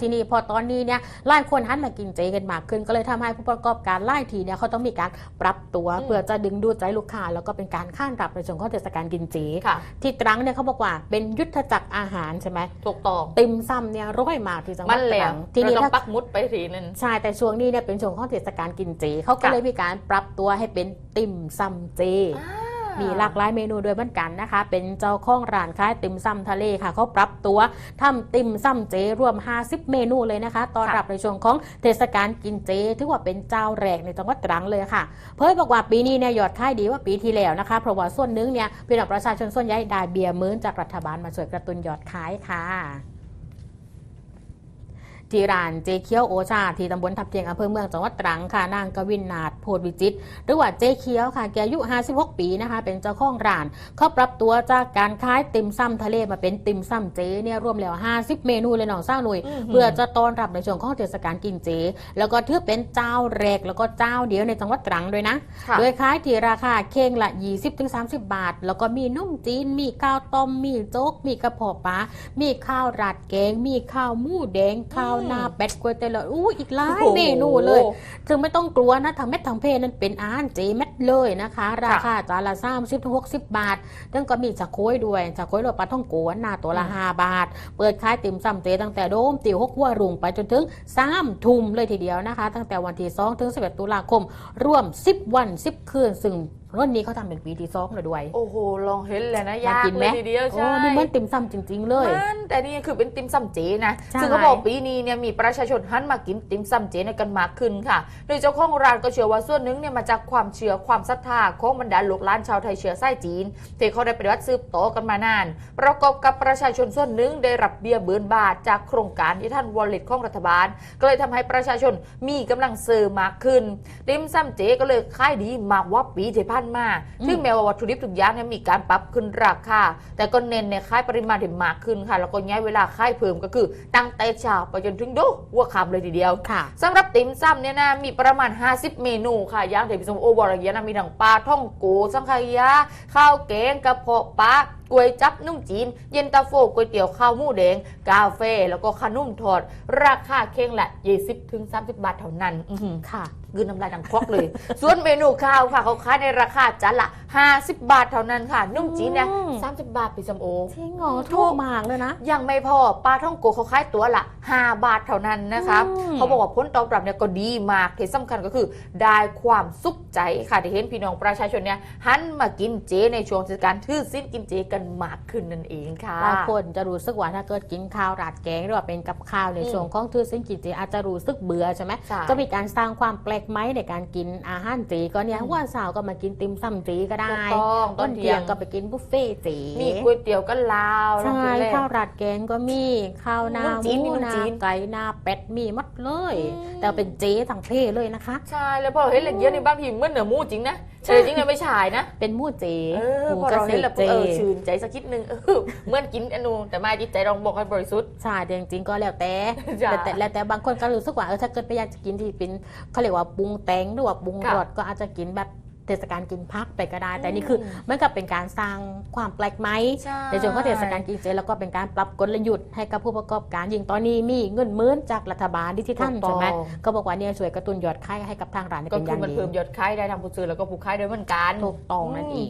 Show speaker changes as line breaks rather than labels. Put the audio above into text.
ทีนี้พอตอนนี้เนี่ยหลายคนหันมากินเจกันมากขึ้น ก็เลยทำให้ผู้ประกอบการหลายทีเนี่ยเขาต้องมีการปรับตัว
อืม
เพื่อจะดึงดูดใจลูกค้า แล้วก็เป็นการข้านรับในช่วงของเทศกาลกินเจ
ค่ะ
ที่ตรังเนี่ยเขาบอกว่าเป็นยุทธจักรอาหารใช่ไหม
ถูกต้อง
ติมซ้ำเนี่ยร้อยมากที่จังหวั
มั
ด
น
ต
แล้
รั
ว
งทีนี้
เราต้อ
ถ้า
งปักหมุดไปทีนึง
ใช่แต่ช่วงนี้เนี่ยเป็นช่วงของเทศกาลกินเจเขาก็
ค่ะ
เลยมีการปรับตัวให้เป็นติ่มซำเจ มีหลากหลายเมนูด้วยเหมือนกันนะคะ เป็นเจ้าของร้านขายติ่มซำทะเลค่ะเขาปรับตัวทำติ่มซำเจรวม 50 เมนูเลยนะคะตอนรับในช่วงของเทศกาลกินเจถือว่าเป็นเจ้าแรกในจังหวัดตรังเลยค่ะ เผยบอกว่าปีนี้เนี่ยยอดขายดีกว่าปีที่แล้วนะคะเพราะว่าส่วนนึงเนี่ยพี่น้องประชาชนส่วนใหญ่ได้เบียร์มื้นจากรัฐบาลมาช่วยกระตุ้นยอดขายค่ะ ที่ร้านเจเคียวโอชาที่ตำบลทับเทียงอำเภอเมืองจังหวัดตรังค่ะนางกวินนาถโพธิวิจิตรหรือว่าเจเคียวค่ะแกอายุ 56 ปีนะคะ เป็นเจ้าของร้านเขาปรับตัวจากการขายติ่มซ้ำทะเลมาเป็นติ่มซ้ำเจเนี่ยรวมแล้ว 50 เมนูเลยน้องเศร้าหนุ่ย
อื้อหือ
เพื่อจะต้อนรับในช่วงของเทศกาลกินเจ แล้วก็ถือเป็นเจ้าแรกแล้วก็เจ้าเดียวในจังหวัดตรังด้วยนะ
ค่ะ
โดยขายที่ราคาเข่งละ 20-30 บาท แล้วก็มีนุ่มจีนมีข้าวต้มมีโจ๊กมีกระเพาะปลามีข้าวราดแกงมีข้าวหมูแดงข้าวหน้าเป็ดก๋วยเตี๋ยวอู้อีกหลายเมนูเลยซึ่งไม่ต้องกลัวนะทางเม็ดทางเพนั้นเป็นอาหารเจเม็ดเลยนะคะ ราคาจานละสามสิบถึงหกสิบบาททั้งก็มีจากโค้ยด้วยจากโค้ยโรยปลาท่องโกะหน้าตัวละ
อืม
ห้าบาท เปิดขายติ่มซำเจตั้งแต่โดมติวหกหัวรุงไปจนถึงสามทุ่มเลยทีเดียวนะคะ ตั้งแต่วันที่สองถึงสิบเอ็ดตุลาคม ร่วม10วัน10คืนซึ่ง รุ่นนี้เขาทำเป็นปีที่สองเลยด้วย
โอ้โห ลองเห็นเลยนะ
อยาก
ยาก
กินไห
เล
ม
ยทีเดียว
โอ้
ใช่
นี่เหมือนติ่มซำจริง ๆ เลย
มันแต่นี่คือเป็นติมซำเจนะ
ใช่
ซึ่งเขาบอกปีนี้เนี่ยมีประชาชนหันมากินติมซำเจในกันมากขึ้นค่ะ โดยเจ้าของร้านก็เชื่อว่าส่วนหนึ่งเนี่ยมาจากความเชื่อความศรัทธาของบรรดาลูกหลานชาวไทยเชื้อสายจีนที่เขาได้ปฏิวัติสืบต่อกันมานาน ประกอบกับประชาชนส่วนหนึ่งได้รับเบี้ยเบือนบาทจากโครงการที่ท่านวอลเล็ตของรัฐบาล ก็เลยทำให้ประชาชนมีกำลังซื้อมากขึ้นติมซำเจก็เลยขายดีมากกว่าปีที่ผ่านมา
อืม
ถึงแม้ว่าวัตถุดิบทุกอย่างเนี่ยมีการปรับขึ้นราคา แต่ก็เน้นในค่ายปริมาณที่มากขึ้นค่ะ แล้วก็ย้ายเวลาค่ายเพิ่มก็คือตั้งแต่เช้าไปจนถึงดูหัวค่ำเลยทีเดียว
ค่ะ
สำหรับติ่มซ้ำเนี่ยนะมีประมาณ 50 เมนูค่ะอย่างที่พี่สมโอบอกอย่างนะมีทั้งปลาท่องโกสังขยาข้าวแกงกระเพาะปลาก๋วยจับนุ่มจีน เย็นตาโฟก๋วยเตี๋ยวข้าวหมูแดง กาแฟแล้วก็ขนมทอด ราคาเข่งละ20ถึง30 บาทเท่านั้นอื้อหือ
ค่ะ
กืนน้ำลายดังควักเลย ส่วนเมนูข้าวค่ะเขาขายในราคาจานละ 50 บาทเท่านั้นค่ะ นุ่มจีนเนี่ย
อืม
30บาทพี่สมโอ
จริงเหรอถูกมากเลยนะ
ยังไม่พอปลาท่องโกเขาขายตัวละ 5 บาทเท่านั้นนะคะ
อืม
เขาบอกว่าผลตอบรับเนี่ยก็ดีมากที่สำคัญก็คือ ได้ความสุขใจค่ะที่เห็นพี่น้องประชาชนเนี่ยหันมากินเจในช่วงเทศกาลทื่อสิ้นกินเจกันมากขึ้นนั่นเองค่ะ
บางคนจะรู้สึกว่าถ้าเกิดกินข้าวราดแกงหรือว่าเป็นกับข้าวใน
อืม
ช่วงของทื่อสิ้นกินเจอาจจะรู้สึกเบื่อใช่ไหม
ใช่
ก็มีการสร้างความแปลกไหมในการกินอาหารเจก็เนี่ย
อืม
ว่าสาวก็มากินติมซ้ำเจก็ได้
ถูกต้องต
ต้
อน
น
เที่
เที่
ย
ย
ง
งก็ไปกินบุฟเฟ่ต์เจ
มีก๋วยเตี๋ยวก็ลาวลอง
ใช่
กินเลย
ข้าวราดแกงก็มีข้าวหน้า
น้ำจีน
หมู
มี
หน้า
น้ำจีน
ไก่หน้า เป็ดมีหมัดเลย
อืม
แต่เป็นเจทั้งเพเลยนะคะ
ใช่แล้วพอเราเห็นเหล็กเยอะในบ้านพี่เหมื่อนเนื้อหมูจริงนะ
ใช่
แต่จริงๆเนี่ยไม่ใช่นะ
เป็นหมูเจ
เออ
หมู
พอ
เก
เรา
ษ
เห็น
ต
แล้ว
รเจ
เออชื่นใจสักนิดนึงเออเหมื่อนกินอนูแต่มาจิตใจเราบอกให้บริสุทธิ์
ใช่แต่จริงๆก็แล้วแต่
จ้ะ
แล้วแต่แล้วแต่บางคนก็รู้สึกว่าเออถ้าเกิดไปอยากจะกินที่เป็นเขาเรียกว่าปรุงแต่งหรือว่าปรุง
ค่ะ
รสก็อาจจะกินแบบ เทศกาลกินพักไปก็ได้ แต่นี่
อืม
คือมันก็เป็นการสร้างความแปลกไหม
ใช่
ในช่วงของเทศกาลกินเจแล้วก็เป็นการปรับกลยุทธ์ให้กับผู้ประกอบการยิ่งตอนนี้มีเงินหมื้นจากรัฐบาลดิจิทัล
ถูกต้
ใช่
อง
ไหมก็บอกว่าเนี่ยช่วยกระตุ้นยอดขายให้กับทางร้านได้
ก็
เป็นอ
คือย่างมัน
ดี
เพิ่มยอดขายได้ทางผู้ซื้อแล้วก็ผู้ขายด้วยเหมือนกัน
ถูกต้องนั่นเอง